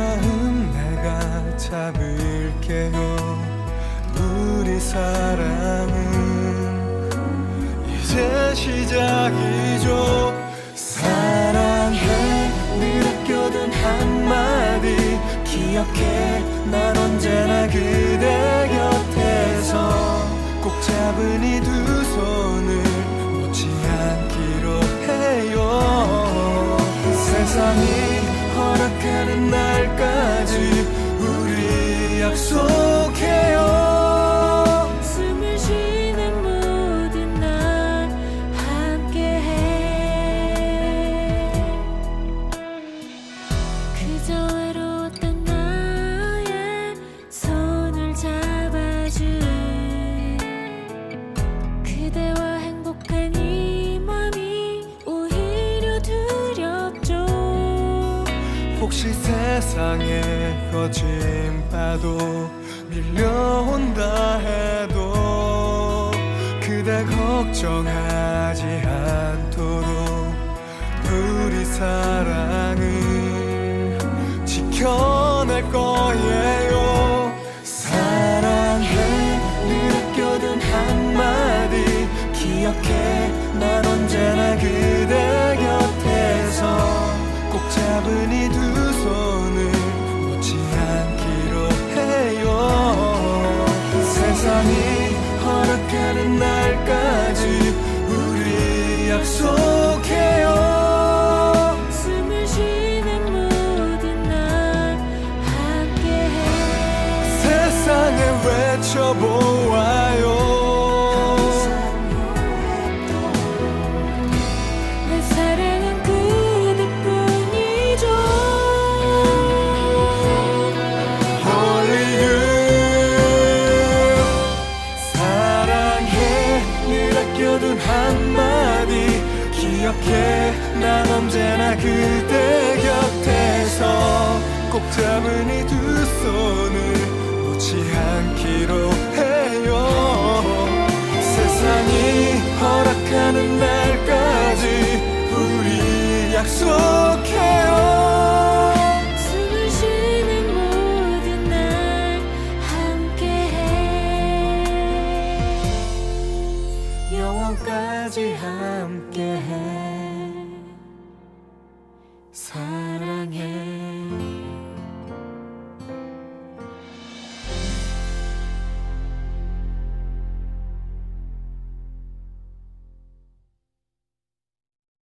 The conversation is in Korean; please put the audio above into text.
마음 내가 잡을게요. 우리 사랑은 이제 시작이죠. 사랑해 늘 아껴둔 한마디. 기억해 난 언제나 그대 곁에서. 꼭 잡은 이 두 손을 놓지 않기로 해요. 세상이 허락하는 날까지 우리 약속 혹시 세상에 거진 파도 밀려온다 해도 그대 걱정하지 않도록 우리 사랑을 지켜낼 거예요. 사랑해 늘 아껴둔 한마디. 기억해 난 언제나 그대 세상이 허락하는 날까지 우리 약속해요. 숨을 쉬는 모든 날 함께해. 세상에 외쳐보 한마디. 기억해. 난 언제나 그대 곁에서 꼭 잡은 이 두 손을 놓지 않기로 해요. 세상이 허락하는 날까지 우리 약속해 영원까지 함께해. 사랑해